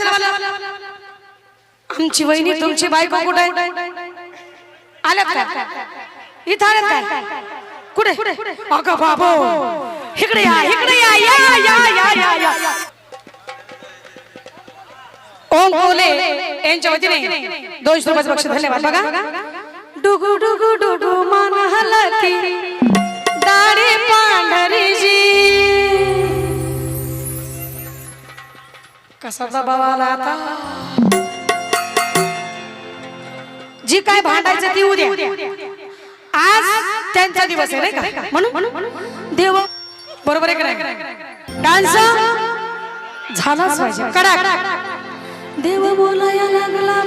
कासरवाला आमची वहिनी तुमची बायको कुठे? आल्या का इथं आल्या का कुठे? अगं बाबो. इकडे या इकडे या या या या या या ओम कोले यांच्या वतीने दोनशे रुपयाचं बक्षीस धन्यवाद. बघा. डुगु डुगु डुडू मन हलती कसा दबाव आला आता? जी काय भांडायचं ती उद्या. आज त्यांचा दिवस आहे नाही का? म्हणून? देव बरोबर आहे का डान्स झालाच पाहिजे. कडा देव बोलाया लागला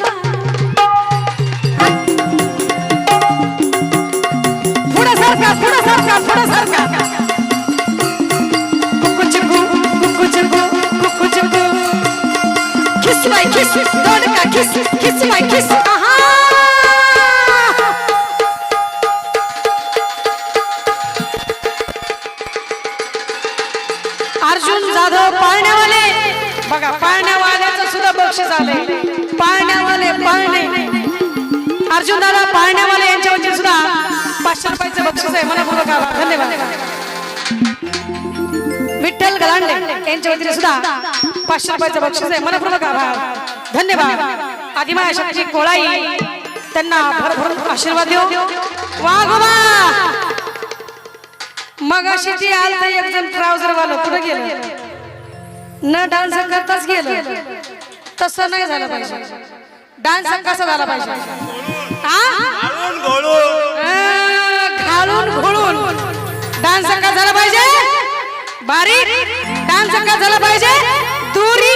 किस किस माय किस आहा अर्जुन जाधव पाळण्यावाले. बघा पाळण्यावाल्याचं सुद्धा बक्षीस आलंय. पाळण्यावाले पाळणे. अर्जुन दादा पाळण्यावाले यांच्या वतीने सुद्धा पाचशे रुपयाचं बक्षीस आहे. मनपूर्वक आभार. धन्यवाद. विठ्ठल गलांडे यांच्या वतीने सुद्धा पाचशे रुपयाचं बक्षीस आहे. मनपूर्वक आभार. धन्यवाद. आदिमाया शक्ती कोळाई त्यांना भरभरून आशीर्वाद देऊ. वाघोबा मग अशी ती आलता एक जण ट्राउझर वाला. कुठे गेलं? न डान्स करताच गेलं. तसं नाही झालं पाहिजे. डान्स कसा झाला पाहिजे? हा? घालून घोळून. डान्स का झाला पाहिजे? बारीक. डान्स का झाला पाहिजे? दुरी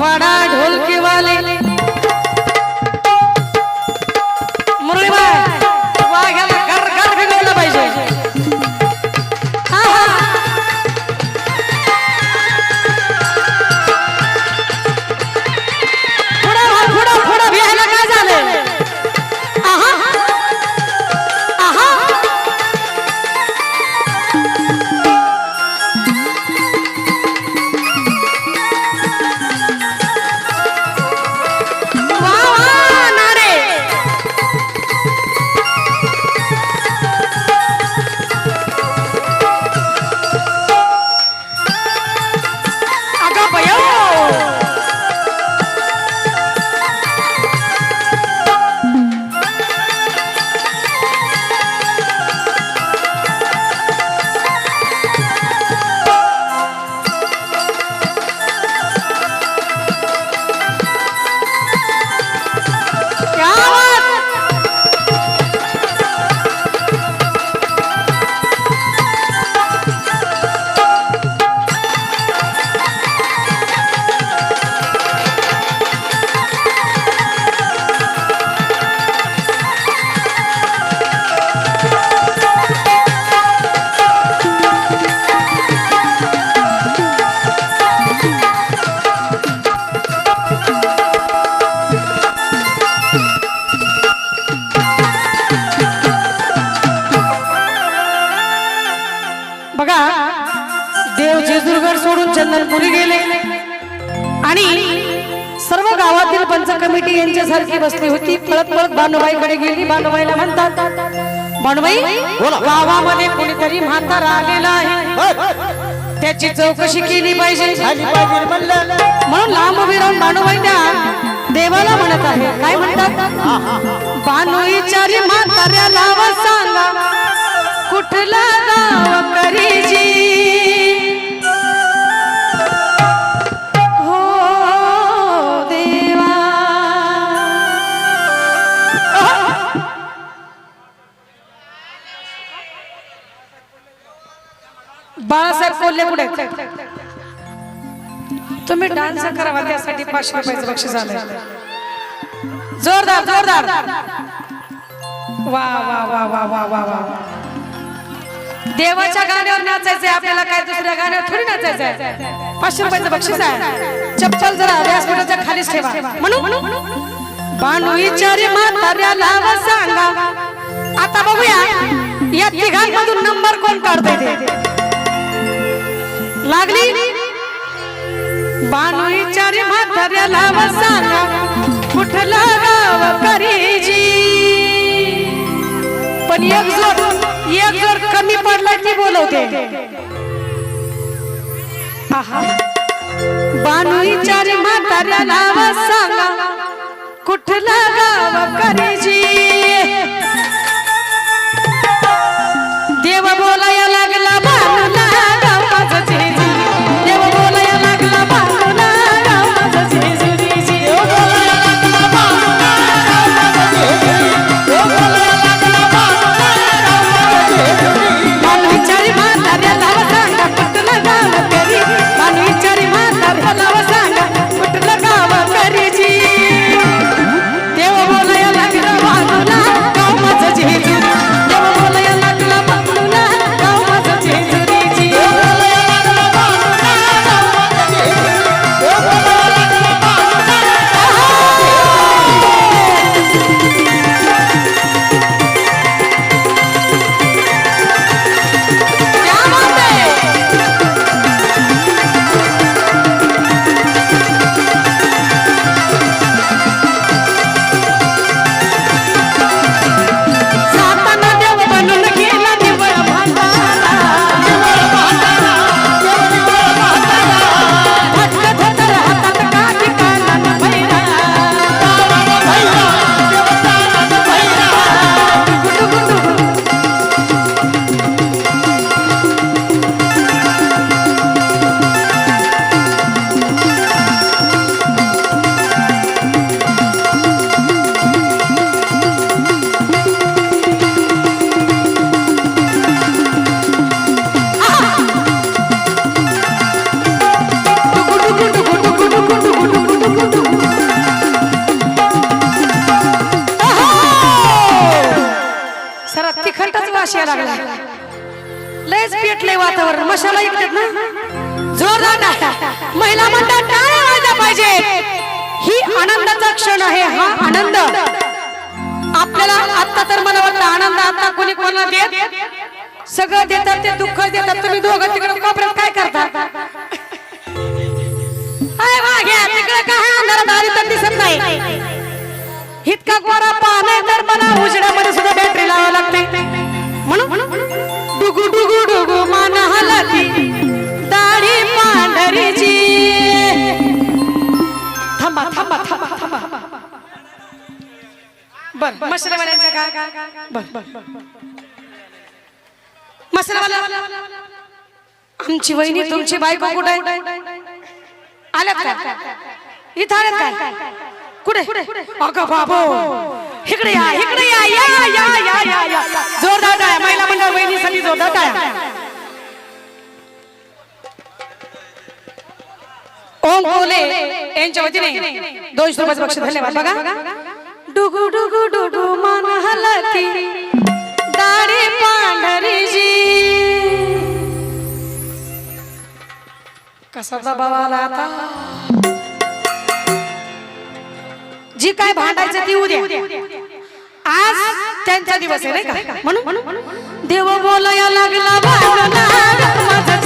वडा ढोलकीवाले. मुरळीबाई वाघ्याला कमिटी यांच्यासारखी बसली होती. पळत पळत भानुबाईकडे गेली. भानुबाईला म्हणतात भानुबाई गावामध्ये कोणीतरी म्हातारा आलेला आहे. त्याची चौकशी केली पाहिजे. म्हणून लांब उभी राहून भानुबाई त्या देवाला म्हणत आहे. काय म्हणतात? भानू विचारी म्हाताऱ्याला सांगा कुठला गाव करीजी बाळासाहेब कोल्हे कुठे? तुम्ही डान्स करावा त्यासाठी पाचशे रुपयाचं बक्षीस आलंय. जोरदार जोरदार. वा वा वा वा वा वा वा देवाच्या गाण्यावर नाचायचंय आपल्याला काय दुसऱ्या गाण्यावर थोडी नाचायचंय? पाचशे रुपयाचं बक्षीस आहे. चप्पल जरा व्यासपीठाच्या खालीच ठेवा. म्हणून बाणू विचारी म्हाताऱ्याला सांगा. आता बघूया या तिघांमधून नंबर कोण काढतोय लागली? बानू विचारी म्हाताऱ्याला व कुठला गाव करीजी. पण एक जोड एक जोड कमी पडला की बोलवते. आहा. बानू विचारी म्हाताऱ्याला व कुठला गाव करीजी. देव बोलाया वातावरण ना? जोरदार महिला मंडळ टाळ्या वाजल्या पाहिजे? ही आनंदाचा क्षण आहे हा आनंद. आपल्याला आता तर मला वाटतं आनंद आता कोणी कोणाला देत? सगळं देतात ते दुःख देतात. तुम्ही दोघं तिकडे कोपऱ्यात काय करता? अय वाघ्या तिकडे काय अंधारात आली तर दिसत नाही. इतका गोरा पान तर मला उजेडामध्ये सुद्धा बॅटरी लावावी लागते. म्हणून? डुगू डुगू डुगू. मान हलती दाढी पांढरीची. थांबा थांबा थांबा थांबा. बर मशरेवाल्यांच्या का बर बर मशरेवाला आमची वहिनी तुमची बायको कुठे? आल्यात का? इथं आल्यात काय कुठे? अगं बाबो. इकडे या इकडे या या या या या या. जोरदार टाळ्या. महिला मंडळ बहिणीसाठी जोरदार टाळ्या. ओम ओले यांच्या वतीने दोनशे रुपयाचं पक्ष धन्यवाद. बघा. डुगु डुगु डुगु मन हलती दाढी पांढरीजी कसा दबाव आला आता? जी काय भांडायचं ती उद्या. आज त्यांचा दिवस आहे नाही का? म्हणून? देव बोलाया लागला माझा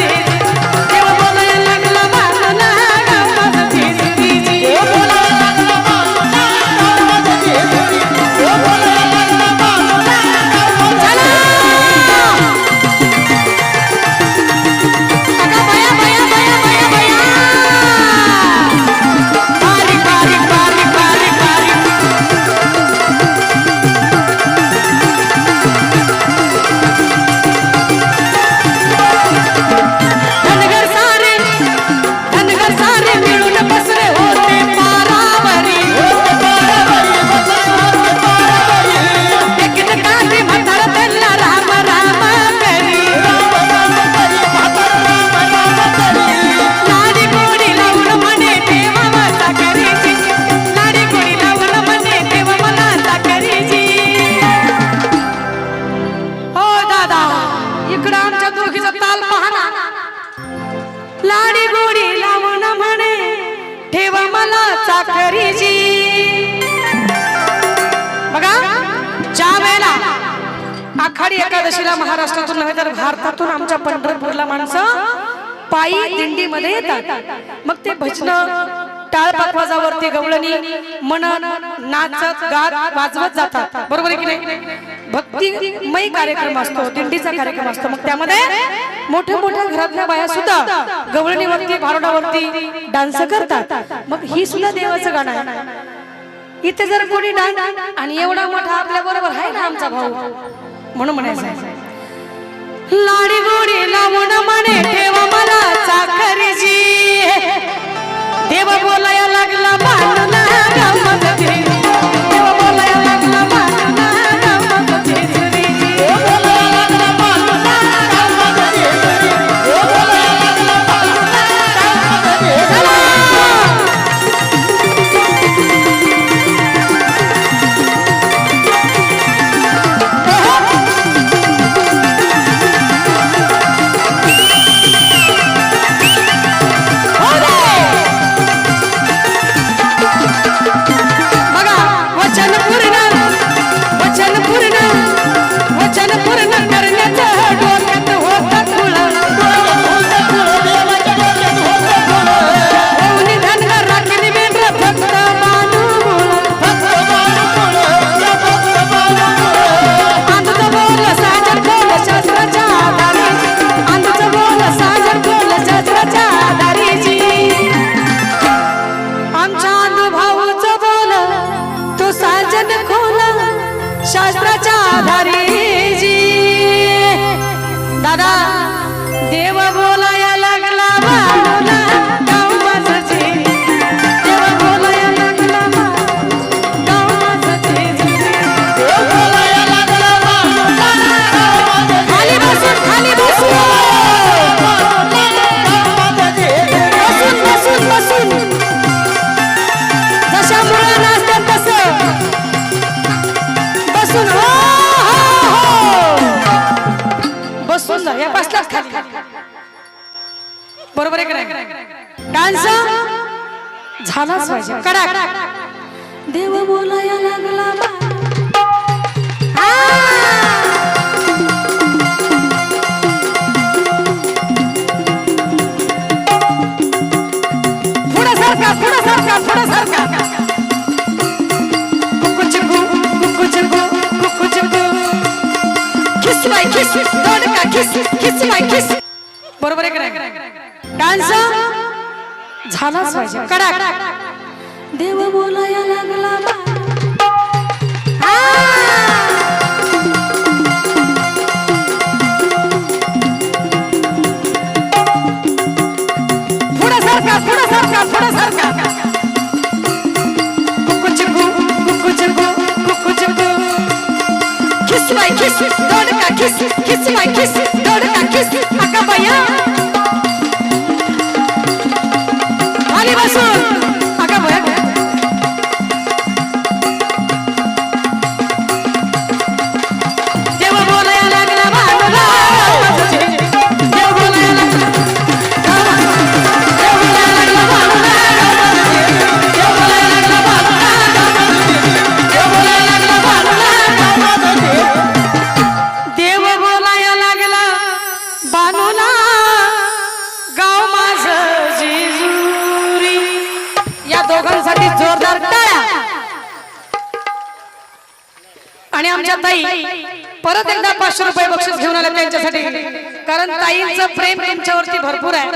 आखाडी एकादशीला महाराष्ट्रातून नव्हे तर भारतातून आमच्या पंढरपूरला माणसं पायी दिंडीमध्ये येतात. मग ते भजन टाळ पाकवाजावरती गवळणी म्हणत नाचत गात वाजवत जातात. बरोबर आहे की नाही? भक्तिमय कार्यक्रम असतो दिंडीचा कार्यक्रम असतो. मग त्यामध्ये मोठ्या मोठ्या घरातल्या बाया सुद्धा गवळणीवरती भारुडावरती डान्स करतात. मग ही सुद्धा देवाचं गाणं आहे. इथे जर कोणी डान्स आणि एवढा मोठा आपल्या बरोबर आहे ना आमचा भाऊ? म्हणून म्हणायचं लाडी गोडी लावून म्हणे ठेव मला चाकरजी देव बोलाया लागला डान्स झालाच पाहिजे. कडा देव बोलाया लागला! पुढं सरका पुढं सरका पुढं सरका. कुकू चिकू कुकू चिकू कुकू चिकू. किस बाय किस दोडका किस किस बाय किस बरोबर आहे का नाही? डान्स पाहिजे. कडा देव बोलाया लागला! पुढं सरका पुढं सरका पुढं सरका. कुकू चिकू कुकू चिकू कुकू चिकू किस बाय किस दोडका किस किस बाय किस दोडका किस अका बया. তালি বাসুন। पाचशे रुपये बक्षीस घेऊन आले त्यांच्यासाठी. कारण ताईंचं प्रेम तुमच्यावरती भरपूर आहे.